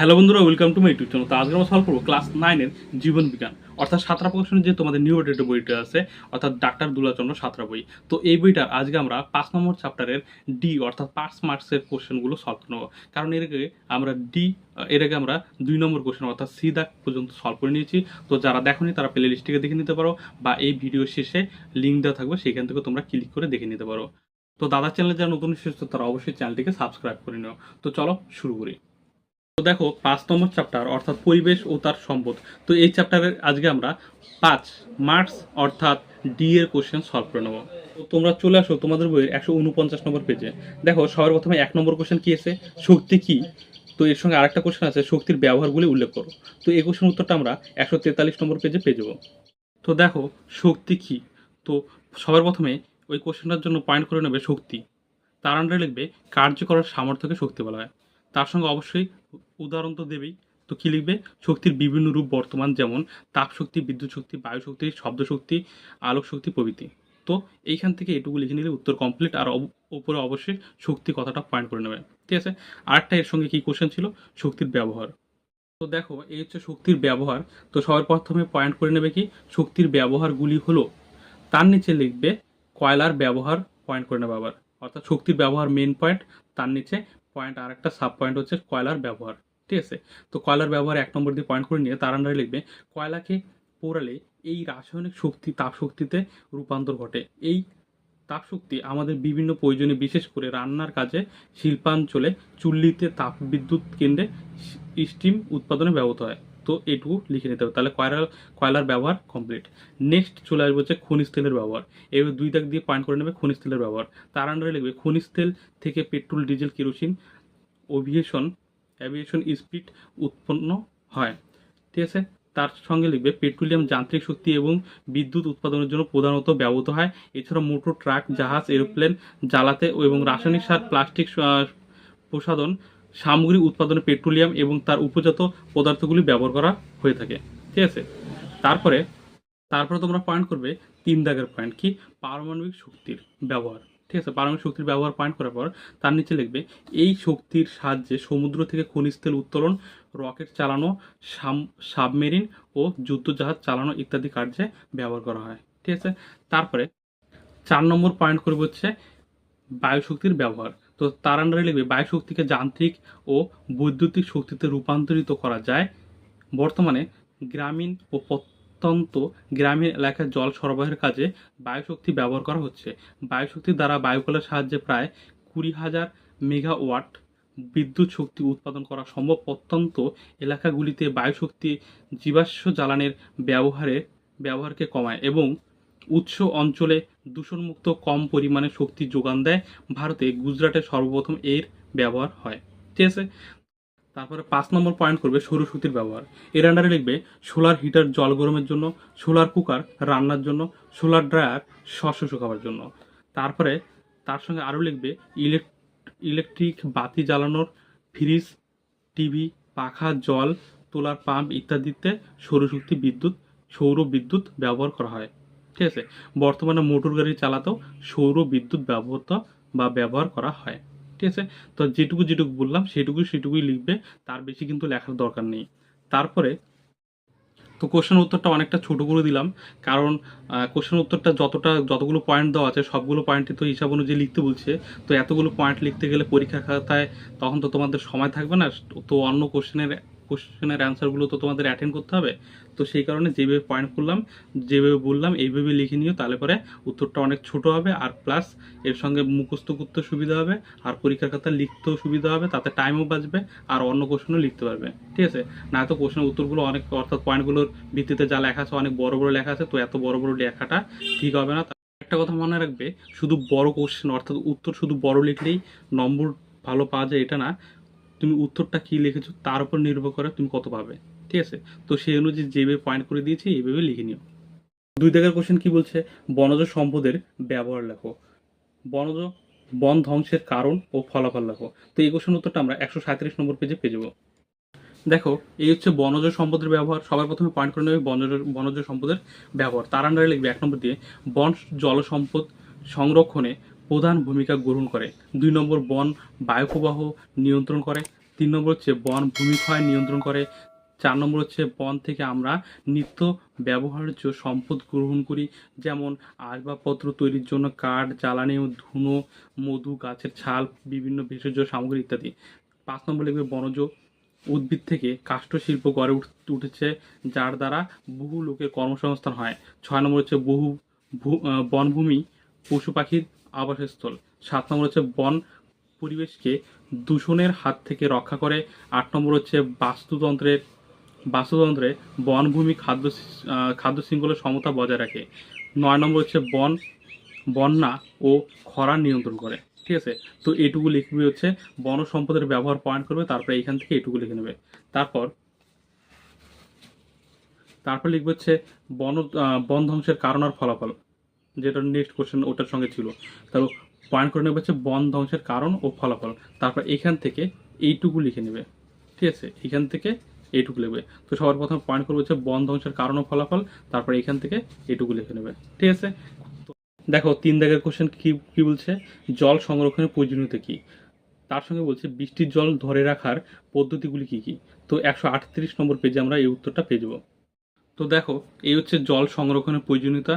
Hello বন্ধুরা welcome to my YouTube channel তো আজকে আমরা সলভ করব ক্লাস নাইনের জীবন বিজ্ঞান, অর্থাৎ সাতরা প্রকাশনের যে তোমাদের নিউ ডেটের বইটা আছে, অর্থাৎ ডাক্তার দুলাচন্দ্র সাতরা বই। তো এই বইটার আজকে আমরা পাঁচ নম্বর চ্যাপ্টারের ডি অর্থাৎ পাঁচ মার্কসের কোশ্চেনগুলো সলভ করে নেব কারণ এর আগে আমরা ডি এর আগে আমরা দুই নম্বর কোশ্চেন অর্থাৎ সি দাগ পর্যন্ত সলভ করে নিয়েছি। তো যারা দেখোনি, তারা প্লে লিস্টটিকে দেখে নিতে পারো বা এই ভিডিও শেষে লিঙ্ক দেওয়া থাকবে, সেখান থেকে তোমরা ক্লিক করে দেখে নিতে পারো। তো দাদা চ্যানেলে যারা নতুন এসেছ, তারা অবশ্যই চ্যানেলটিকে সাবস্ক্রাইব করে নিও। তো চলো শুরু করি। তো দেখো পাঁচ নম্বর চ্যাপ্টার অর্থাৎ পরিবেশ ও তার সম্পদ। তো এই চ্যাপ্টারের আজকে আমরা পাঁচ মার্কস অর্থাৎ ডি এর কোশ্চেন সলভ করে নেব। তো তোমরা চলে আসো তোমাদের বইয়ের একশো উনপঞ্চাশ নম্বর পেজে দেখো, সবার প্রথমে এক নম্বর কোশ্চেন কি আছে? শক্তি কি? তো এর সঙ্গে আরেকটা কোশ্চেন আছে, শক্তির ব্যবহারগুলি উল্লেখ করো। তো এই কোশ্চেন উত্তরটা আমরা একশো তেতাল্লিশ নম্বর পেজে পেয়ে যাব। তো দেখো, শক্তি কি? তো সবার প্রথমে ওই কোশ্চেনটার জন্য পয়েন্ট করে নেবে শক্তি। তার আন্ডারে লিখবে, কার্য করার সামর্থ্যকে শক্তি বলা হয়। তার সঙ্গে অবশ্যই উদাহরণ তো দেবেই। তো কী লিখবে? শক্তির বিভিন্ন রূপ বর্তমান যেমন তাপ শক্তি বিদ্যুৎ শক্তি বায়ু শক্তি শব্দ শক্তি আলোক শক্তি প্রভৃতি। তো এইখান থেকে এটুকু লিখে নিলে উত্তর কমপ্লিট আর উপরে অবশ্যই শক্তি কথাটা পয়েন্ট করে নেবে। ঠিক আছে? আরেকটা এর সঙ্গে কি কোশ্চেন ছিল? শক্তির ব্যবহার। তো দেখো, এই হচ্ছে শক্তির ব্যবহার। তো সবার প্রথমে পয়েন্ট করে নেবে কি? শক্তির ব্যবহারগুলি হলো, তার নিচে লিখবে কয়লার ব্যবহার পয়েন্ট করে নেবে আবার। অর্থাৎ শক্তির ব্যবহার মেন পয়েন্ট তার নিচে পয়েন্ট আর একটা সাব পয়েন্ট হচ্ছে কয়লার ব্যবহার, ঠিক আছে? তো কয়লার ব্যবহার এক নম্বর দিয়ে পয়েন্ট করে নিয়ে তার আন্ডারে লিখবে, কয়লাকে পোড়ালে এই রাসায়নিক শক্তি তাপ শক্তিতে রূপান্তর ঘটে। এই তাপ শক্তি আমাদের বিভিন্ন প্রয়োজনে বিশেষ করে রান্নার কাজে শিল্পাঞ্চলে চুল্লিতে তাপ বিদ্যুৎ কেন্দ্রে স্টিম উৎপাদনে ব্যবহৃত হয়। তো এটুকু লিখে নিতে হবে। তাহলে কয়লার কয়লার ব্যবহার কমপ্লিট নেক্সট চলে আসবে হচ্ছে খনিজ তেলের ব্যবহার। এবার দুই দাগ দিয়ে পয়েন্ট করে নেবে খনিজ তেলের ব্যবহার। তার আন্ডারে লিখবে, খনিজ তেল থেকে petrol diesel kerosene aviation aviation speed উৎপন্ন হয়। ঠিক আছে? তার সঙ্গে লিখবে পেট্রোলিয়াম যান্ত্রিক শক্তি এবং বিদ্যুৎ উৎপাদনের জন্য প্রধানত ব্যবহৃত হয়। এছাড়া মোটর ট্রাক জাহাজ এরোপ্লেন জ্বালাতে এবং রাসায়নিক সার প্লাস্টিক প্রসাধন সামগ্রী উৎপাদনে পেট্রোলিয়াম এবং তার উপজাত পদার্থগুলি ব্যবহার করা হয়ে থাকে, ঠিক আছে? তারপরে তারপরে তোমরা পয়েন্ট করবে তিন দাগের পয়েন্ট কি? পারমাণবিক শক্তির ব্যবহার, ঠিক আছে? পারমাণবিক শক্তির ব্যবহার পয়েন্ট করার পর তার নিচে লিখবে, এই শক্তির সাহায্যে সমুদ্র থেকে খনিজ তেল উত্তোলন, রকেট চালানো সাবমেরিন ও যুদ্ধজাহাজ চালানো ইত্যাদি কার্যে ব্যবহার করা হয়, ঠিক আছে? তারপরে, চার নম্বর পয়েন্ট করবে হচ্ছে বায়ুশক্তির ব্যবহার তো তার আন্ডারে লিখবে বায়ুশক্তিকে যান্ত্রিক ও বৈদ্যুতিক শক্তিতে রূপান্তরিত করা যায়। বর্তমানে গ্রামীণ ও প্রত্যন্ত গ্রামীণ এলাকায় জল সরবরাহের কাজে বায়ুশক্তি ব্যবহার করা হচ্ছে। বায়ুশক্তির দ্বারা বায়ুকলের সাহায্যে প্রায় কুড়ি হাজার মেগাওয়াট বিদ্যুৎ শক্তি উৎপাদন করা সম্ভব। প্রত্যন্ত এলাকাগুলিতে বায়ুশক্তি জীবাশ্ম জ্বালানির ব্যবহারে, ব্যবহারকে কমায় এবং উৎস অঞ্চলে দূষণমুক্ত কম পরিমাণে শক্তি যোগান দেয়। ভারতে গুজরাটে সর্বপ্রথম এর ব্যবহার হয়। ঠিক আছে? তারপরে পাঁচ নম্বর পয়েন্ট করবে সৌরশক্তির ব্যবহার। এর আন্ডারে লিখবে সোলার হিটার জল গরমের জন্য সোলার কুকার রান্নার জন্য সোলার ড্রায়ার শস্য শুকাবার জন্য। তারপরে তার সঙ্গে আরও লিখবে ইলেক ইলেকট্রিক বাতি জ্বালানোর ফ্রিজ টিভি পাখা, জল, তোলার পাম্প ইত্যাদিতে সৌরশক্তি বিদ্যুৎ, সৌর বিদ্যুৎ ব্যবহার করা হয়। ঠিক আছে? বর্তমানে মোটর গাড়ি চালাতেও সৌর বিদ্যুৎ ব্যবহৃত বা ব্যবহার করা হয়। ঠিক আছে? তো যেটুকু যেটুকু বললাম সেটুকু সেটুকুই লিখবে, তার বেশি কিন্তু লেখার দরকার নেই। তারপরে তো কোশ্চেন উত্তরটা অনেকটা ছোট করে দিলাম, কারণ কোশ্চেন উত্তরটা যতটা, যতগুলো পয়েন্ট দেওয়া আছে, সবগুলো পয়েন্টই তো হিসাব অনুযায়ী লিখতে বলছে। তো এতগুলো পয়েন্ট লিখতে গেলে পরীক্ষা খাতায় তখন তো তোমাদের সময় থাকবে না, তো অন্য কোশ্চেনের কোশ্চেনের অ্যান্সারগুলো তো তোমাদের অ্যাটেন্ড করতে হবে। তো সেই কারণে যেভাবে পয়েন্ট করলাম, যেভাবে বললাম, এইভাবে লিখে নিও, তাহলে পরে উত্তরটা অনেক ছোট হবে আর প্লাস এর সঙ্গে মুখস্থ করতে সুবিধা হবে, আর পরীক্ষার খাতা লিখতেও সুবিধা হবে, তাতে টাইমও বাঁচবে, আর অন্য কোশ্চেনও লিখতে পারবে। ঠিক আছে? না তো কোশ্চেনের উত্তরগুলো অনেক, অর্থাৎ পয়েন্টগুলোর ভিত্তিতে যা লেখা আছে, অনেক বড় বড় লেখা আছে, তো এত বড় বড় লেখাটা ঠিক হবে না। একটা কথা মনে রাখবে, শুধু বড় কোশ্চেন অর্থাৎ উত্তর শুধু বড় লিখলেই নম্বর ভালো পাওয়া যায়, এটা না। তুমি উত্তরটা কি লিখেছো তার উপর নির্ভর করে তুমি কত পাবে, ঠিক আছে? তো সেই অনুযায়ী যেভাবে পয়েন্ট করে দিয়েছি, এইভাবে লিখে নিও। দুই দাগের কোশ্চেন কি বলছে? বনজ সম্পদের ব্যবহার লেখো। বনজ, বন ধ্বংসের কারণ ও ফলাফল লেখো। তো এই কোশ্চেন উত্তরটা আমরা একশো সাঁত্রিশ নম্বর পেজে পেয়ে যাব। দেখো, এই হচ্ছে বনজ সম্পদের ব্যবহার। সবার প্রথমে পয়েন্ট করে নেবে বনজ বনজ সম্পদের ব্যবহার। তার আন্ডারে লিখবে এক নম্বর দিয়ে, বন জল সম্পদ সংরক্ষণে প্রধান ভূমিকা গ্রহণ করে। দুই নম্বর বন বায়ুপ্রবাহ নিয়ন্ত্রণ করে। তিন নম্বর হচ্ছে বন ভূমিক্ষয় নিয়ন্ত্রণ করে। চার নম্বর হচ্ছে বন থেকে আমরা নিত্য ব্যবহার্য সম্পদ গ্রহণ করি, যেমন আসবাবপত্র তৈরির জন্য কাঠ, জ্বালানি ও ধুনো, মধু, গাছের ছাল, বিভিন্ন ভেষজ সামগ্রী ইত্যাদি। পাঁচ নম্বর লিখবে বনজ উদ্ভিদ থেকে কাষ্ঠ শিল্প গড়ে উঠ- উঠেছে, যার দ্বারা বহু লোকের কর্মসংস্থান হয়। ছয় নম্বর হচ্ছে বহু বনভূমি পশু পাখির আবাসস্থল। সাত নম্বর হচ্ছে বন পরিবেশকে দূষণের হাত থেকে রক্ষা করে। আট নম্বর হচ্ছে বাস্তুতন্ত্রের বাস্তুতন্ত্রে বনভূমি খাদ্য খাদ্য শৃঙ্খলের সমতা বজায় রাখে। নয় নম্বর হচ্ছে বন, বন্যা ও খরা নিয়ন্ত্রণ করে। ঠিক আছে? তো এটুকু লিখবে হচ্ছে বন সম্পদের ব্যবহার পয়েন্ট করবে, তারপরে এইখান থেকে এটুকু লিখে নেবে। তারপর তারপর লিখবে হচ্ছে বন বন ধ্বংসের কারণ আর ফলাফল। যেটা নেক্সট কোশ্চেন ওটার সঙ্গে ছিল। তারপর পয়েন্ট করে নেবে হচ্ছে বন ধ্বংসের কারণ ও ফলাফল। তারপর এখান থেকে এইটুকু লিখে নেবে। ঠিক আছে? এখান থেকে এইটুকু লিখবে। তো সবার প্রথমে পয়েন্ট করবে হচ্ছে বন ধ্বংসের কারণ ও ফলাফল। তারপর এখান থেকে এইটুকু লিখে নেবে। ঠিক আছে? দেখো, তিন দাগের কোশ্চেন কি কি বলছে? জল সংরক্ষণের প্রয়োজনীয়তা কি? তার সঙ্গে বলছে বৃষ্টির জল ধরে রাখার পদ্ধতিগুলি কি কি? তো একশো আটত্রিশ নম্বর পেজে আমরা এই উত্তরটা পেয়ে যাব। তো দেখো, এই হচ্ছে জল সংরক্ষণের প্রয়োজনীয়তা।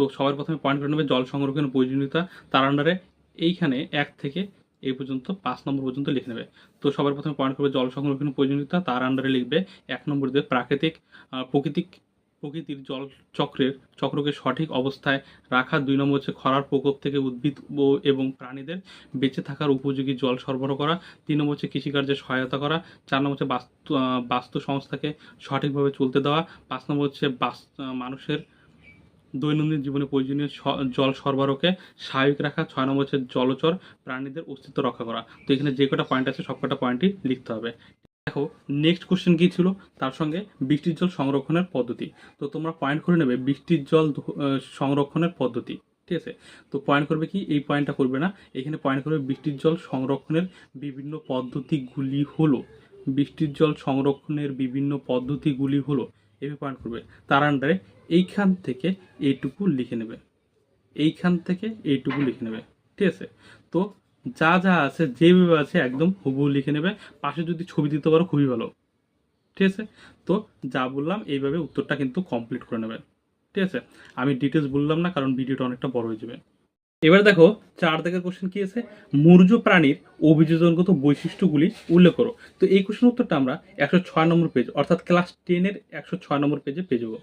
তো সবার প্রথমে পয়েন্ট করে নেবে জল সংরক্ষণের প্রয়োজনীয়তা, তার আন্ডারে এইখানে এক থেকে এই পর্যন্ত পাঁচ নম্বর পর্যন্ত লিখে নেবে। তো সবার প্রথমে পয়েন্ট করবে জল সংরক্ষণের প্রয়োজনীয়তা, তার আন্ডারে লিখবে এক নম্বর দিয়ে প্রাকৃতিক প্রকৃতিক, প্রকৃতির জল চক্রের, চক্রকে সঠিক অবস্থায় রাখা, দুই নম্বর হচ্ছে খরার প্রকোপ থেকে উদ্ভিদ ও- এবং প্রাণীদের বেঁচে থাকার উপযোগী জল সরবরাহ করা, তিন নম্বর হচ্ছে কৃষিকার্যে সহায়তা করা, চার নম্বর হচ্ছে বাস্তু বাস্তু সংস্থাকে সঠিকভাবে চলতে দেওয়া, পাঁচ নম্বর হচ্ছে বাস- মানুষের দৈনন্দিন জীবনে প্রয়োজনীয় জল সরবরাহকে স্বাভাবিক রাখা, ছয় নম্বর হচ্ছে জলচর, প্রাণীদের অস্তিত্ব রক্ষা করা। তো এখানে যে কটা পয়েন্ট আছে, সব কটা পয়েন্টই লিখতে হবে। দেখো নেক্সট কোশ্চেন কি ছিল? তার সঙ্গে বৃষ্টির জল সংরক্ষণের পদ্ধতি। তো তোমরা পয়েন্ট করে নেবে বৃষ্টির জল সংরক্ষণের পদ্ধতি। ঠিক আছে? তো পয়েন্ট করবে কি? এই পয়েন্টটা করবে না। এখানে পয়েন্ট করবে বৃষ্টির জল সংরক্ষণের বিভিন্ন পদ্ধতিগুলি হলো। বৃষ্টির জল সংরক্ষণের বিভিন্ন পদ্ধতিগুলি হলো। এভাবে পয়েন্ট করবে। তার আন্ডারে এইখান থেকে এইটুকু লিখে নেবে। এইখান থেকে এইটুকু লিখে নেবে। ঠিক আছে? তো যা যা আছে, যেভাবে আছে, একদম হুবহু লিখে নেবে। পাশে যদি ছবি দিতে পারো, খুবই ভালো। ঠিক আছে? তো যা বললাম, এইভাবে উত্তরটা কিন্তু কমপ্লিট করে নেবে। ঠিক আছে? আমি ডিটেলস বললাম না, কারণ ভিডিওটা অনেকটা বড় হয়ে যাবে। এবার দেখো চার দাগের কোশ্চেন কি আছে? মূর্জ প্রাণীর অভিযোজনগত বৈশিষ্ট্যগুলি উল্লেখ করো। তো এই কোশ্চেন উত্তরটা আমরা একশো ছয় নম্বর পেজ অর্থাৎ ক্লাস টেনের একশো ছয় নম্বর পেজে পেয়ে যাব।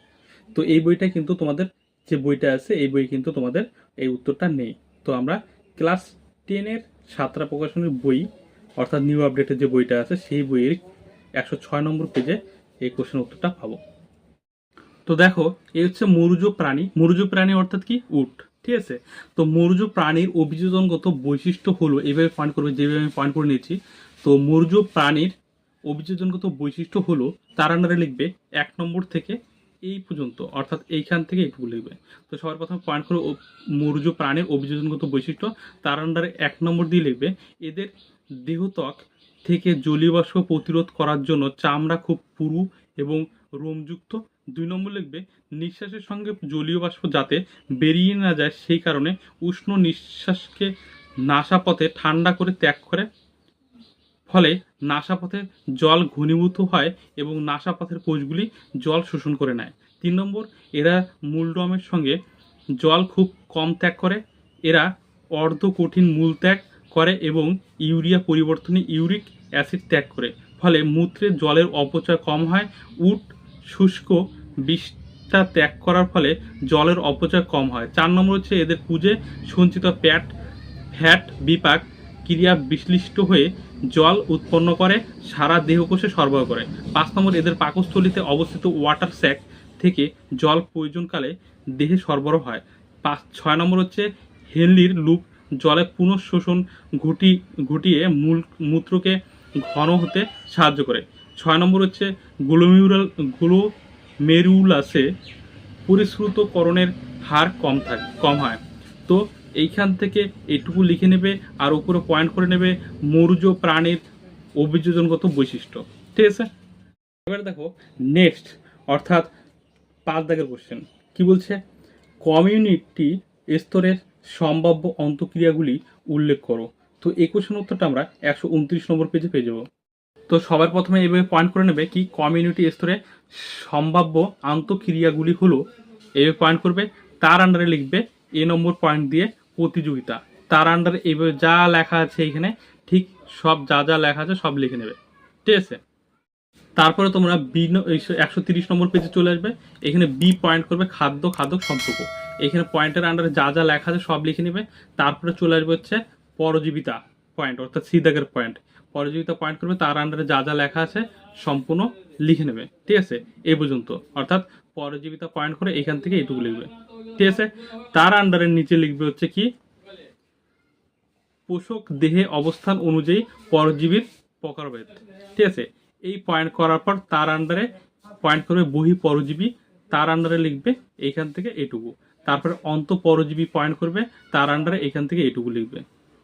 তো এই বইটা কিন্তু তোমাদের, যে বইটা আছে, এই বই কিন্তু তোমাদের এই উত্তরটা নেই। তো আমরা ক্লাস টেনের সাতটা প্রকাশনের বই, অর্থাৎ নিউ আপডেটের যে বইটা আছে, সেই বইয়ের একশো ছয় নম্বর পেজে এই কোশ্চেন উত্তরটা পাবো। তো দেখো, এই হচ্ছে মরুজ প্রাণী। মরুজ প্রাণী অর্থাৎ কি? উট। ঠিক আছে? তো মৌর্য প্রাণীর অভিযোজনগত বৈশিষ্ট্য হলো এইভাবে পয়েন্ট করবে, যেভাবে আমি পয়েন্ট করে নিয়েছি, তো মৌর্য প্রাণীর অভিযোজনগত বৈশিষ্ট্য হলো, তার আন্ডারে লিখবে এক নম্বর থেকে এই পর্যন্ত, অর্থাৎ এইখান থেকে এইটুকু লিখবে। তো সবার প্রথমে পয়েন্ট করে মরুজ প্রাণীর অভিযোজনগত বৈশিষ্ট্য, তার আন্ডারে এক নম্বর দিয়ে লিখবে, এদের দেহত্বক থেকে জলীয় বাষ্প প্রতিরোধ করার জন্য চামড়া খুব পুরু এবং রোমযুক্ত দুই নম্বর লিখবে, নিঃশ্বাসের সঙ্গে জলীয় বাষ্প যাতে বেরিয়ে না যায় সেই কারণে উষ্ণ নিঃশ্বাসকে নাসাপথে ঠান্ডা করে ত্যাগ করে। ফলে নাসাপথে জল ঘনীভূত হয় এবং নাসাপথের কোষগুলি জল শোষণ করে নেয়। তিন নম্বর, এরা মূলডমের সঙ্গে জল খুব কম ত্যাগ করে, এরা অর্ধ কঠিন মূল ত্যাগ করে এবং ইউরিয়া পরিবর্তনে ইউরিক অ্যাসিড ত্যাগ করে। ফলে মূত্রে জলের অপচয় কম হয়, উট শুষ্ক বিষটা ত্যাগ করার ফলে জলের অপচয় কম হয়। চার নম্বর হচ্ছে এদের পুজে সঞ্চিত প্যাট ফ্যাট বিপাক ক্রিয়া বিশ্লিষ্ট হয়ে জল উৎপন্ন করে, সারা দেহকোষে সরবরাহ করে। পাঁচ নম্বর, এদের পাকস্থলিতে অবস্থিত ওয়াটার স্যাক থেকে জল প্রয়োজনকালে দেহে সরবরাহ হয়। পাঁচ, ছয় নম্বর হচ্ছে হেনলির লুপ, জলে পুনঃশোষণ ঘটি, ঘটিয়ে মূল, মূত্রকে ঘন হতে সাহায্য করে। ছয় নম্বর হচ্ছে গ্লোমিউরাল, গ্লোমেরুলাসে পরিশ্রুতকরণের হার কম থাকে, কম হয়। তো এইখান থেকে এটুকু লিখে নেবে আর উপরে পয়েন্ট করে নেবে মৌর্য প্রাণীর অভিযোজনগত বৈশিষ্ট্য। ঠিক আছে? এবার দেখো নেক্সট অর্থাৎ পাঁচ দাগের কোশ্চেন কি বলছে? কমিউনিটি স্তরের সম্ভাব্য অন্তক্রিয়াগুলি উল্লেখ করো। তো এই কোশ্চেন উত্তরটা আমরা একশো উনত্রিশ নম্বর পেজে পেয়ে যাব। তো সবার প্রথমে এইভাবে পয়েন্ট করে নেবে কি কমিউনিটি স্তরে সম্ভাব্য আন্তঃক্রিয়াগুলি হলো এইভাবে পয়েন্ট করবে, তার আন্ডারে লিখবে এ নম্বর পয়েন্ট দিয়ে প্রতিযোগিতা। তার আন্ডারে এইভাবে যা লেখা আছে এখানে, ঠিক সব যা যা লেখা আছে সব লিখে নেবে। ঠিক আছে? তারপরে তোমরা বি একশো তিরিশ নম্বর পেজে চলে আসবে। এখানে বি পয়েন্ট করবে খাদ্য, খাদক, সম্পর্ক। এখানে পয়েন্টের আন্ডারে যা যা লেখা আছে সব লিখে নেবে। তারপরে চলে আসবে হচ্ছে পরজীবিতা পয়েন্ট অর্থাৎ সিদাগের পয়েন্ট পরজীবিতা পয়েন্ট করবে, তার আন্ডারে যা যা লেখা আছে সম্পূর্ণ লিখে নেবে, ঠিক আছে? এই পর্যন্ত। অর্থাৎ পরজীবিতা পয়েন্ট করে এখান থেকে এইটুকু লিখবে, ঠিক আছে? তার আন্ডারের নিচে লিখবে হচ্ছে কি? পোষক দেহে অবস্থান অনুযায়ী পরজীবীর প্রকারভেদ, ঠিক আছে? এই পয়েন্ট করার পর তার আন্ডারে পয়েন্ট করবে বহি পরজীবী, তার আন্ডারে লিখবে এইখান থেকে এটুকু তারপরে অন্ত পরজীবী পয়েন্ট করবে, তার আন্ডারে এখান থেকে এটুকু লিখবে,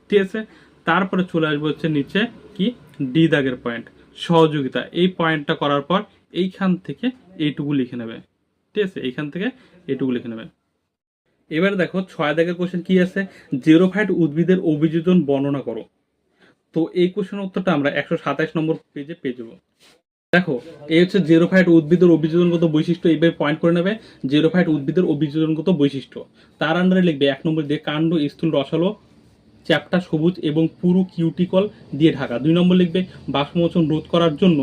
ঠিক আছে? তারপরে চলে আসবে হচ্ছে নিচে কি? ডি দাগের পয়েন্ট সহযোগিতা। এই পয়েন্টটা করার পর এইখান থেকে এইটুকু লিখে নেবে। ঠিক আছে? এইখান থেকে এইটুকু লিখে নেবে। এবার দেখো ছয় দাগের কোশ্চেন কি আছে? জেরোফাইট উদ্ভিদের অভিযোজন বর্ণনা করো। তো এই কোশ্চেনের উত্তরটা আমরা একশো সাতাইশ নম্বর পেজে পেয়ে যাব। দেখো, এই হচ্ছে জেরোফাইট উদ্ভিদের অভিযোজনগত বৈশিষ্ট্য। এইভাবে পয়েন্ট করে নেবে জেরোফাইট উদ্ভিদের অভিযোজনগত বৈশিষ্ট্য। তার আন্ডারে লিখবে এক নম্বর দিয়ে কাণ্ড স্থূল রসালো চ্যাপ্টা সবুজ এবং পুরু কিউটিকল দিয়ে ঢাকা। দুই নম্বর লিখবে, বাষ্পমোচন রোধ করার জন্য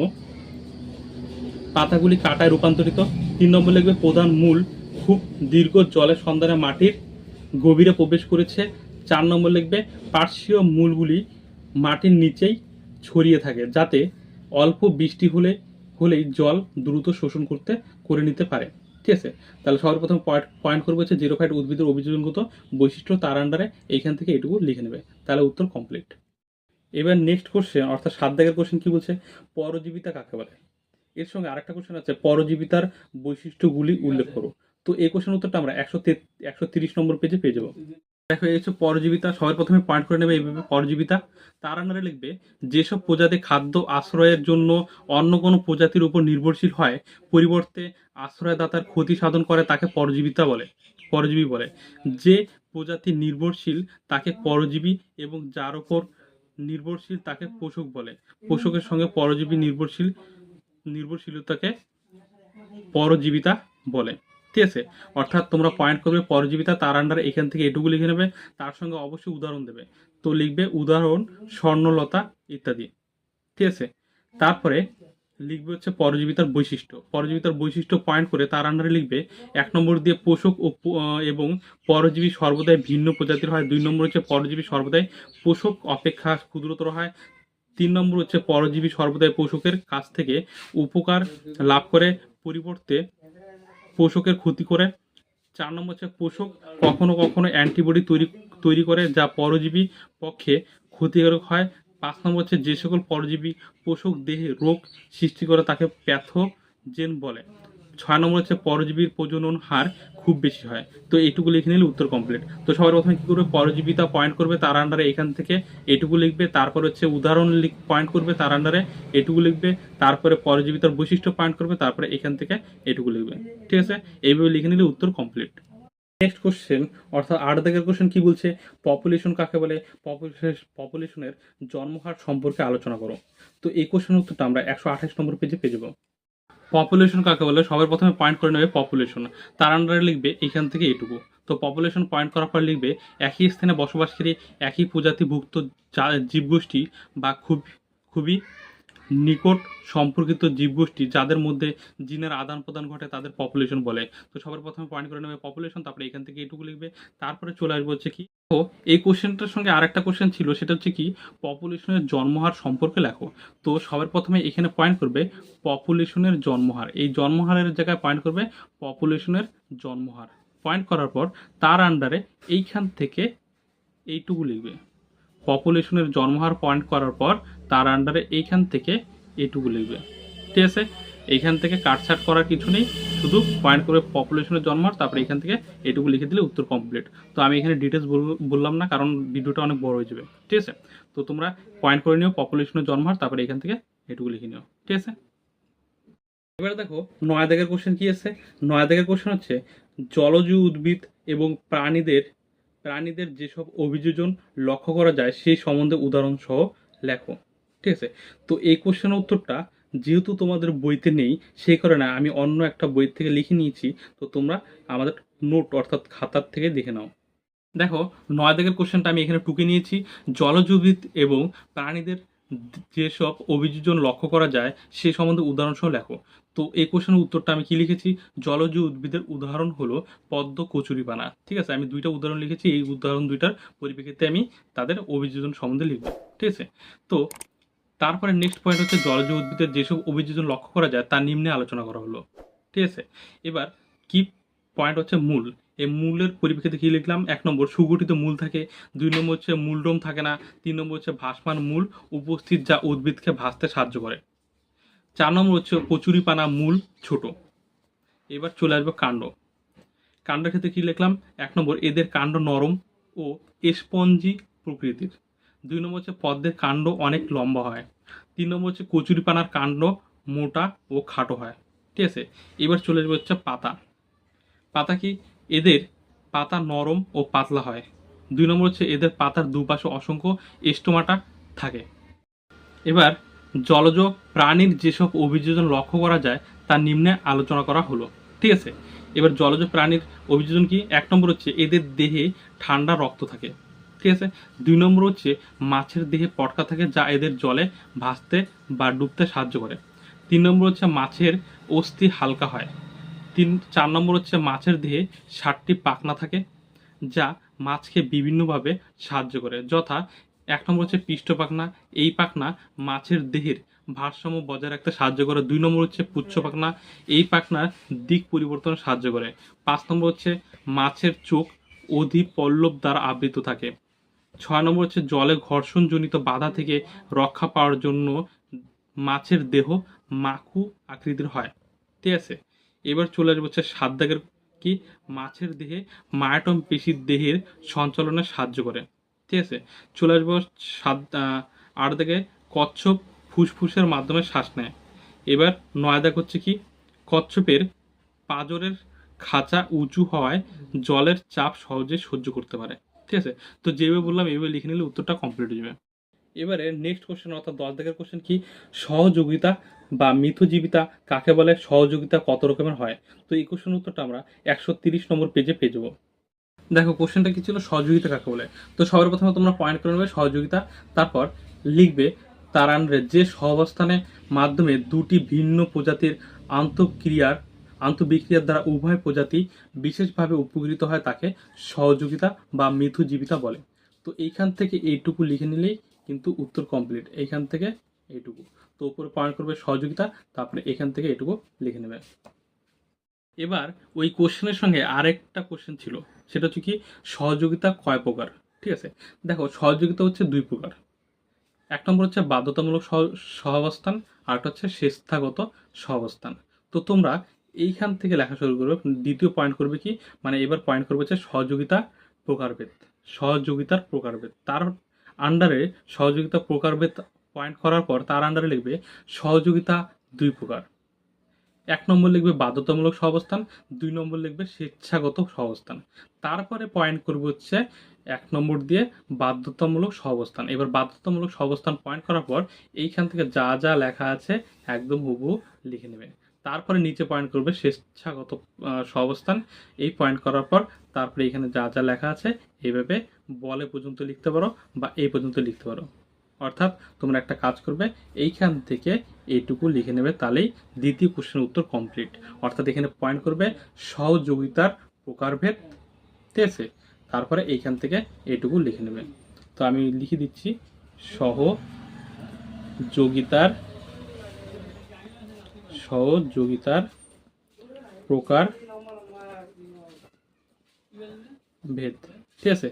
পাতাগুলি কাটায় রূপান্তরিত। তিন নম্বর লিখবে, প্রধান মূল খুব দীর্ঘ জলের সন্ধানে মাটির গভীরে প্রবেশ করেছে। চার নম্বর লিখবে, পার্শ্বীয় মূলগুলি মাটির নিচেই ছড়িয়ে থাকে যাতে অল্প বৃষ্টি হলে হলেই জল দ্রুত শোষণ করতে করে নিতে পারে। ঠিক আছে? তাহলে সবার প্রথম পয়েন্ট পয়েন্ট করব হচ্ছে জিরো ফাইট উদ্ভিদের অভিযোজনগত বৈশিষ্ট্য, তার আন্ডারে এইখান থেকে এটুকু লিখে নেবে। তাহলে উত্তর কমপ্লিট এবার নেক্সট কোশ্চেন অর্থাৎ সাত দাগের কোশ্চেন কি বলছে? পরজীবিতা কাকে বলে? এর সঙ্গে আরেকটা কোশ্চেন আছে, পরজীবিতার বৈশিষ্ট্যগুলি উল্লেখ করো। তো এই কোশ্চেন উত্তরটা আমরা একশো একশো তিরিশ নম্বর পেজে পেয়ে যাব। দেখো, এই হচ্ছে পরজীবিতা। সবার প্রথমে পয়েন্ট করে নেবে এইভাবে পরজীবিতা। তার আন্ডারে লিখবে, যেসব প্রজাতি খাদ্য আশ্রয়ের জন্য অন্য কোনো প্রজাতির উপর নির্ভরশীল হয়, পরিবর্তে আশ্রয়দাতার ক্ষতি সাধন করে তাকে পরজীবিতা বলে, পরজীবী বলে। যে প্রজাতি নির্ভরশীল তাকে পরজীবী এবং যার ওপর নির্ভরশীল তাকে পোষক বলে। পোষকের সঙ্গে পরজীবী নির্ভরশীল, নির্ভরশীলতাকে পরজীবিতা বলে। ঠিক আছে। অর্থাৎ তোমরা পয়েন্ট করবে পরজীবিতা তার আন্ডারে এখান থেকে এটুকু লিখে নেবে, তার সঙ্গে অবশ্যই উদাহরণ দেবে। তো লিখবে উদাহরণ, স্বর্ণলতা ইত্যাদি। ঠিক আছে? তারপরে লিখবে হচ্ছে পরজীবিতার বৈশিষ্ট্য। পরজীবিতার বৈশিষ্ট্য পয়েন্ট করে তার আন্ডারে লিখবে, এক নম্বর দিয়ে পোষক ও এবং পরজীবী সর্বদাই ভিন্ন প্রজাতির হয়। দুই নম্বর হচ্ছে পরজীবী সর্বদাই পোষক, অপেক্ষা ক্ষুদ্রতর হয়। তিন নম্বর হচ্ছে পরজীবী সর্বদাই পোষকের কাছ থেকে উপকার লাভ করে, পরিবর্তে পোষকের ক্ষতি করে। চার নম্বর হচ্ছে পোষক কখনো কখনো অ্যান্টিবডি তৈরি তৈরি করে যা পরজীবী পক্ষে ক্ষতিকারক হয়। পাঁচ নম্বর হচ্ছে যে সকল পরজীবী পোষক দেহে রোগ সৃষ্টি করে তাকে প্যাথোজেন বলে। ছয় নম্বর হচ্ছে পরজীবীর প্রজনন হার খুব বেশি হয়। তো এইটুকু লিখে নিলে উত্তর কমপ্লিট তো সবার প্রথমে কী করবে? পরজীবিতা পয়েন্ট করবে তার আন্ডারে এখান থেকে এটুকু লিখবে, তারপর হচ্ছে উদাহরণ লিখ পয়েন্ট করবে তার আন্ডারে এটুকু লিখবে, তারপরে পরজীবিতার বৈশিষ্ট্য পয়েন্ট করবে, তারপরে এখান থেকে এটুকু লিখবে। ঠিক আছে? এইভাবে লিখে নিলে উত্তর কমপ্লিট নেক্সট কোশ্চেন অর্থাৎ আট দাগের কোশ্চেন কী বলছে? পপুলেশন কাকে বলে? পপুলেশনের জন্মহার সম্পর্কে আলোচনা করো। তো এই কোশ্চেনের উত্তরটা আমরা একশো আঠাশ নম্বর পেজে পেয়ে যাব। পপুলেশন কাকে বলে? সবার প্রথমে পয়েন্ট করে নেবে পপুলেশন তার আন্ডারে লিখবে এখান থেকে এটুকু। তো পপুলেশন পয়েন্ট করার পর লিখবে একই স্থানে বসবাসকারী, একই প্রজাতিভুক্ত জীবগোষ্ঠী বা খুব, খুবই নিকট সম্পর্কিত জীবগোষ্ঠী যাদের মধ্যে জিনের আদান প্রদান ঘটে তাদের পপুলেশন বলে। তো সবার প্রথমে পয়েন্ট করে নেবে পপুলেশন তারপরে এখান থেকে এটুকু লিখবে। তারপরে চলে আসবে হচ্ছে কি, তো এই কোশ্চেনটার সঙ্গে আরেকটা কোশ্চেন ছিল, সেটা হচ্ছে কি পপুলেশনের জন্মহার সম্পর্কে লেখো। তো সবার প্রথমে এখানে পয়েন্ট করবে পপুলেশনের জন্মহার। এই জন্মহারের জায়গায় পয়েন্ট করবে পপুলেশনের জন্মহার। পয়েন্ট করার পর তার আন্ডারে এইখান থেকে এইটুকু লিখবে। পপুলেশনের জন্মহার পয়েন্ট করার পর তার আন্ডারে এইখান থেকে এইটুকু লিখবে। ঠিক আছে? এইখান থেকে কাটছাট করার কিছু নেই, শুধু পয়েন্ট করে পপুলেশনের জন্মহার, তারপরে এখান থেকে এটুকু লিখে দিলে উত্তর কমপ্লিট তো আমি এখানে ডিটেলস বললাম না, কারণ ভিডিওটা অনেক বড় হয়ে যাবে। ঠিক আছে? তো তোমরা পয়েন্ট করে নিও পপুলেশনের জন্মহার, তারপরে এখান থেকে এটুকু লিখে নিও। ঠিক আছে? এবারে দেখো নয় কোশ্চেন কি আছে? নয় কোশ্চেন হচ্ছে, জলজ উদ্ভিদ এবং প্রাণীদের প্রাণীদের যেসব অভিযোজন লক্ষ্য করা যায়, সেই সম্বন্ধে উদাহরণ সহ লেখো। ঠিক আছে? তো এই কোশ্চেনের উত্তরটা যেহেতু তোমাদের বইতে নেই, সেই কারণে আমি অন্য একটা বই থেকে লিখে নিয়েছি, তো তোমরা আমাদের নোট অর্থাৎ খাতার থেকে দেখে নাও। দেখো, নয় দাগের কোশ্চেনটা আমি এখানে টুকে নিয়েছি। জলজ উদ্ভিদ এবং প্রাণীদের যেসব অভিযোজন লক্ষ্য করা যায়, সে সম্বন্ধে উদাহরণসহ লেখো। তো এই কোশ্চেনের উত্তরটা আমি কি লিখেছি? জলজ উদ্ভিদের উদাহরণ হলো পদ্ম কচুরিপানা ঠিক আছে? আমি দুইটা উদাহরণ লিখেছি, এই উদাহরণ দুইটার পরিপ্রেক্ষিতে আমি তাদের অভিযোজন সম্বন্ধে লিখব। ঠিক আছে? তো তারপরে নেক্সট পয়েন্ট হচ্ছে জলজ উদ্ভিদের যেসব অভিযোজন লক্ষ্য করা যায় তা নিম্নে আলোচনা করা হলো। ঠিক আছে? এবার কি পয়েন্ট হচ্ছে মূল? এই মূলের পরিপ্রেক্ষিতে কি লিখলাম? এক নম্বর, সুগঠিত মূল থাকে। দুই নম্বর হচ্ছে মূলডোম থাকে না। তিন নম্বর হচ্ছে ভাসমান মূল। উপস্থিত যা উদ্ভিদকে ভাসতে সাহায্য করে। চার নম্বর হচ্ছে কচুরিপানা মূল ছোট। এবার চলে আসবে কাণ্ড। কাণ্ডের ক্ষেত্রে কি লিখলাম? এক নম্বর, এদের কাণ্ড নরম ও স্পঞ্জি প্রকৃতির। দুই নম্বর হচ্ছে পদ্মের কাণ্ড অনেক লম্বা হয়। তিন নম্বর হচ্ছে কচুরিপানার কাণ্ড মোটা ও খাটো হয়। ঠিক আছে? এবার চলে আসবে হচ্ছে পাতা। পাতা কি? এদের পাতা নরম ও পাতলা হয়। দুই নম্বর হচ্ছে এদের পাতার দুপাশে অসংখ্য স্টোমাটা থাকে। এবার জলজ প্রাণীর যেসব অভিযোজন লক্ষ্য করা যায় তা নিম্নে আলোচনা করা হলো। ঠিক আছে? এবার জলজ প্রাণীর অভিযোজন কি? এক নম্বর হচ্ছে এদের দেহে ঠান্ডা রক্ত থাকে। ঠিক আছে? দুই নম্বর হচ্ছে মাছের দেহে পটকা থাকে যা এদের জলে ভাসতে বা ডুবতে সাহায্য করে। তিন নম্বর হচ্ছে মাছের অস্থি হালকা হয়। তিন, চার নম্বর হচ্ছে মাছের দেহে ষাটটি পাখনা থাকে যা মাছকে বিভিন্নভাবে সাহায্য করে, যথা এক নম্বর হচ্ছে পৃষ্ঠ পাখনা এই পাখনা মাছের দেহের ভারসাম্য বজায় রাখতে সাহায্য করে। দুই নম্বর হচ্ছে পুচ্ছ পাখনা এই পাখনার দিক পরিবর্তনে সাহায্য করে। পাঁচ নম্বর হচ্ছে মাছের চোখ অধি পল্লব দ্বারা আবৃত থাকে। ছয় নম্বর হচ্ছে জলে ঘর্ষণজনিত বাধা থেকে রক্ষা পাওয়ার জন্য মাছের দেহ মাকু আকৃতির হয়। ঠিক আছে? এবার চলে আসবে হচ্ছে সাত দাগের কি? মাছের দেহে মায়াটম পেশির দেহের সঞ্চালনে সাহায্য করে। ঠিক আছে? চলে আসব সাত আট দাগে কচ্ছপ ফুসফুসের মাধ্যমে শ্বাস নেয়। এবার নয় দাগ হচ্ছে কি? কচ্ছপের পাঁজরের খাঁচা উঁচু হওয়ায় জলের চাপ সহজে সহ্য করতে পারে। ঠিক আছে? তো যেভাবে বললাম এইভাবে লিখে নিলে উত্তরটা কমপ্লিট হয়ে যাবে। এবারে নেক্সট কোশ্চেন অর্থাৎ দশ দাগের কোশ্চেন কি? সহযোগিতা বা মিথজীবিতা কাকে বলে? সহযোগিতা কত রকমের হয়? তো এই কোশ্চেন উত্তরটা আমরা একশো তিরিশ নম্বর পেজে পেয়ে যাব। দেখো কোশ্চেনটা কি ছিল? সহযোগিতা কাকে বলে? তো সবার প্রথমে তোমরা পয়েন্ট করে নেবে সহযোগিতা, তারপর লিখবে তার আন্ডারে যে সহাবস্থানের মাধ্যমে দুটি ভিন্ন প্রজাতির আন্তঃক্রিয়ার, আন্তঃবিক্রিয়ার দ্বারা উভয় প্রজাতি বিশেষভাবে উপকৃত হয় তাকে সহযোগিতা বা মিথুজীবিতা বলে। তো এইখান থেকে এইটুকু লিখে নিলেই কিন্তু উত্তর কমপ্লিট এইখান থেকে এইটুকু। তো উপরে পয়েন্ট করবে সহযোগিতা, তারপরে এখান থেকে এটুকু লিখে নেবে। এবার ওই কোশ্চেনের সঙ্গে আরেকটা কোশ্চেন ছিল। সেটা হচ্ছে কি, সহযোগিতা কয় প্রকার? ঠিক আছে? দেখো, সহযোগিতা হচ্ছে দুই প্রকার। এক নম্বর হচ্ছে বাধ্যতামূলক সহ- সহাবস্থান, আর একটা হচ্ছে স্বেচ্ছাগত সহাবস্থান। তো তোমরা এইখান থেকে লেখা শুরু করবে। দ্বিতীয় পয়েন্ট করবে কি মানে এবার পয়েন্ট করবে হচ্ছে সহযোগিতা প্রকারভেদ। সহযোগিতার প্রকারভেদ। তার আন্ডারে সহযোগিতা প্রকারভেদ পয়েন্ট করার পর তার আন্ডারে লিখবে সহযোগিতা দুই প্রকার। এক নম্বর লিখবে বাধ্যতামূলক সহাবস্থান, দুই নম্বর লিখবে স্বেচ্ছাগত সহাবস্থান। তারপরে পয়েন্ট করবে হচ্ছে এক নম্বর দিয়ে বাধ্যতামূলক সহাবস্থান। এবার বাধ্যতামূলক সহাবস্থান পয়েন্ট করার পর এইখান থেকে যা যা লেখা আছে একদম হুবহু লিখে নেবে তারপরে নিচে পয়েন্ট করবে স্বেচ্ছাগত সহাবস্থান। এই পয়েন্ট করার পর তারপরে এখানে যা যা লেখা আছে এইভাবে বলে পর্যন্ত লিখতে পারো বা এই পর্যন্ত লিখতে পারো। অর্থাৎ তোমরা একটা কাজ করবে, এইখান থেকে এইটুকু লিখে নেবে, তাহলেই দ্বিতীয় কোশ্চেনের উত্তর কমপ্লিট অর্থাৎ এখানে পয়েন্ট করবে সহযোগিতার প্রকারভেদ আছে? তারপরে এইখান থেকে এইটুকু লিখে নেবে। তো আমি লিখে দিচ্ছি, সহযোগিতার সহযোগিতার প্রকার ভেদ ঠিক আছে?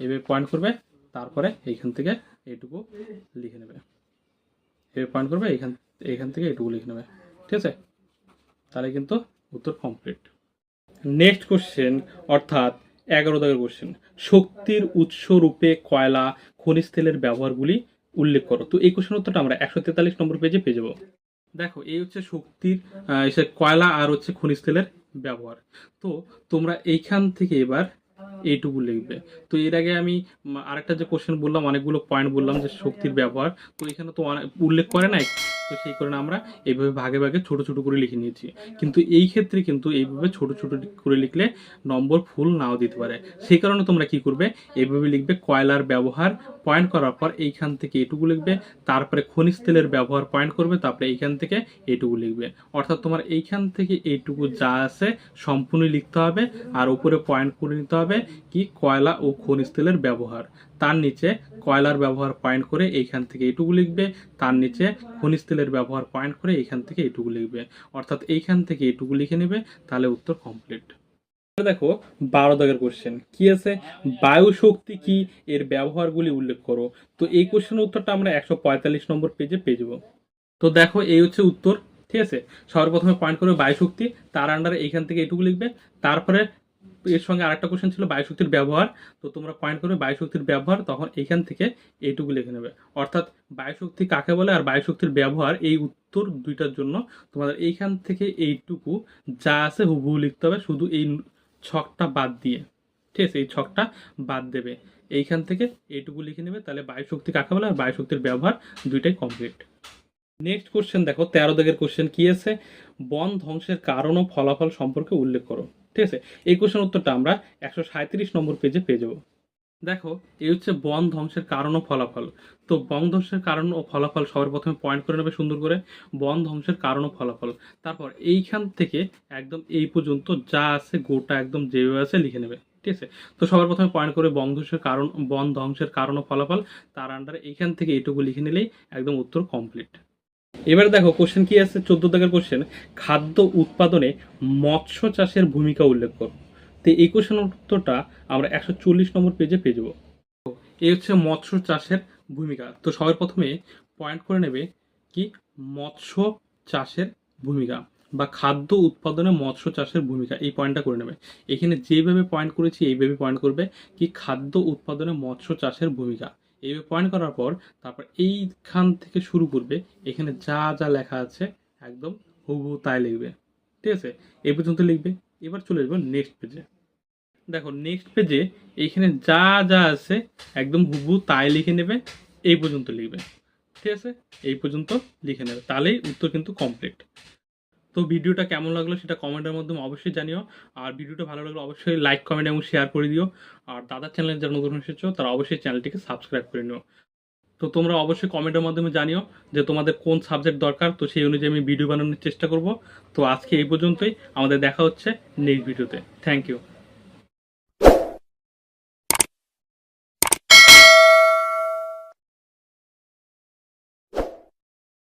এভাবে পয়েন্ট করবে তারপরে এইখান থেকে এইটুকু লিখে নেবে। এভাবে পয়েন্ট করবে, এইখান এইখান থেকে এইটুকু লিখে নেবে। ঠিক আছে? তাহলে কিন্তু উত্তর কমপ্লিট নেক্সট কোশ্চেন অর্থাৎ এগারো দাগের কোশ্চেন শক্তির উৎস রূপে কয়লা, খনিজ তেলের ব্যবহারগুলি উল্লেখ করো। তো এই কোশ্চেন উত্তরটা আমরা একশো তেতাল্লিশ নম্বর পেজে পেয়ে যাব। দেখো, এই হচ্ছে শক্তির কয়লা আর হচ্ছে খনিজ তেলের ব্যবহার। তো তোমরা এইখান থেকে এবার এইটুকু লিখবে। তো এর আগে আমি আরেকটা যে কোশ্চেন বললাম, অনেকগুলো পয়েন্ট বললাম যে শক্তির ব্যবহার। তো এখানে তো উল্লেখ করে নাই। তো সেই কারণে আমরা এইভাবে ভাগে ভাগে ছোট ছোট করে লিখে নিয়েছি। কিন্তু এই ক্ষেত্রে কিন্তু এইভাবে ছোট ছোট করে লিখলে নম্বর ফুল নাও দিতে পারে। সেই কারণে তোমরা কি করবে? এইভাবে লিখবে কয়লার ব্যবহার পয়েন্ট করার পর এইখান থেকে এটুকু লিখবে, তারপরে খনিজ তেলের ব্যবহার পয়েন্ট করবে, তারপরে এইখান থেকে এইটুকু লিখবে। অর্থাৎ তোমার এইখান থেকে এইটুকু যা আছে সম্পূর্ণ লিখতে হবে, আর উপরে পয়েন্ট করে নিতে হবে কি? কয়লা ও খনিজ তেলের ব্যবহার। তার নিচে কয়লার ব্যবহার পয়েন্ট করে এইখান থেকে এইটুকু লিখবে, তার নিচে খনিজ তেলের ব্যবহার পয়েন্ট করে এইখান থেকে এইটুকু লিখবে। অর্থাৎ এইখান থেকে এইটুকু লিখে নেবে, তাহলে উত্তর কমপ্লিট দেখো, বারো দাগের কোশ্চেন কি আছে? বায়ু শক্তি কি? এর ব্যবহারগুলি উল্লেখ করো। তো এই কোশ্চেনের উত্তরটা আমরা একশো পঁয়তাল্লিশ নম্বর পেজে পেয়ে যাব। তো দেখো, এই হচ্ছে উত্তর, ঠিক আছে? সর্বপ্রথমে পয়েন্ট করবে বায়ু শক্তি তার আন্ডারে এইখান থেকে এইটুকু লিখবে, তারপরে এর সঙ্গে আরেকটা কোশ্চেন ছিল বায়ু শক্তির ব্যবহার। তো তোমরা পয়েন্ট করবে বায়ু শক্তির ব্যবহার, তখন এইখান থেকে এইটুকু লিখে নেবে। অর্থাৎ বায়ু শক্তি কাকে বলে আর বায়ু শক্তির ব্যবহার, এই উত্তর দুইটার জন্য তোমাদের এইখান থেকে এইটুকু যা আছে হুবহু লিখতে হবে। শুধু এই ছকটা বাদ দিয়ে, ঠিক আছে? এই ছকটা বাদ দেবে। এইখান থেকে এইটুকু লিখে নেবে। তাহলে বায়ু শক্তি কাকে বলে আর বায়ু শক্তির ব্যবহার দুইটাই কমপ্লিট নেক্সট কোশ্চেন দেখো, তেরো দাগের কোশ্চেন কি আছে? বন ধ্বংসের কারণ ও ফলাফল সম্পর্কে উল্লেখ করো। ঠিক আছে? এই কোশ্চেন উত্তরটা আমরা একশো সাঁত্রিশ নম্বর পেজে পেয়ে যাব। দেখো, এই হচ্ছে বন ধ্বংসের কারণ ও ফলাফল। তো বন ধ্বংসের কারণ ও ফলাফল সবার প্রথমে পয়েন্ট করে নেবে সুন্দর করে। বন ধ্বংসের কারণ ও ফলাফল। তারপর এইখান থেকে একদম এই পর্যন্ত যা আছে গোটা একদম যেভাবে আছে লিখে নেবে। ঠিক আছে? তো সবার প্রথমে পয়েন্ট করে বন ধ্বংসের কারণ, বন ধ্বংসের কারণ ও ফলাফল। তার আন্ডারে এইখান থেকে এইটুকু লিখে নিলেই একদম উত্তর কমপ্লিট এবার দেখো কোশ্চেন কি আছে? চোদ্দ দাগের কোশ্চেন খাদ্য উৎপাদনে মৎস্য চাষের ভূমিকা উল্লেখ করো। তো এই কোশ্চেনের উত্তরটা আমরা একশো চল্লিশ নম্বর পেজে পেয়ে যাব। এই হচ্ছে মৎস্য চাষের ভূমিকা। তো সবার প্রথমে পয়েন্ট করে নেবে কি মৎস্য চাষের ভূমিকা বা খাদ্য উৎপাদনে মৎস্য চাষের ভূমিকা। এই পয়েন্টটা করে নেবে। এখানে যেভাবে পয়েন্ট করেছি, এইভাবে পয়েন্ট করবে কি খাদ্য উৎপাদনে মৎস্য চাষের ভূমিকা। এইভাবে পয়েন্ট করার পর তারপর এইখান থেকে শুরু করবে। এখানে যা যা লেখা আছে একদম হুবহু তাই লিখবে। ঠিক আছে? এই পর্যন্ত লিখবে। এবার চলে যাব নেক্সট পেজে দেখো নেক্সট পেজে এইখানে যা যা আছে একদম হুবহু তাই লিখে নেবে। এই পর্যন্ত লিখবে। ঠিক আছে? এই পর্যন্ত লিখে নেবে। তাহলেই উত্তর কিন্তু কমপ্লিট তো ভিডিওটা কেমন লাগল সেটা কমেন্টের মাধ্যমে অবশ্যই জানিও। আর ভিডিওটা ভালো লাগলে অবশ্যই লাইক কমেন্ট এবং শেয়ার করে দিও। আর দাদার চ্যানেলে যারা নতুন এসেছ, তারা অবশ্যই চ্যানেলটিকে সাবস্ক্রাইব করে নিও। তো তোমরা অবশ্যই কমেন্টের মাধ্যমে জানিও যে তোমাদের কোন সাবজেক্ট দরকার, তো সেই অনুযায়ী আমি ভিডিও বানানোর চেষ্টা করব। তো আজকে এই পর্যন্তই। আমাদের দেখা হচ্ছে নেক্সট ভিডিওতে থ্যাংক ইউ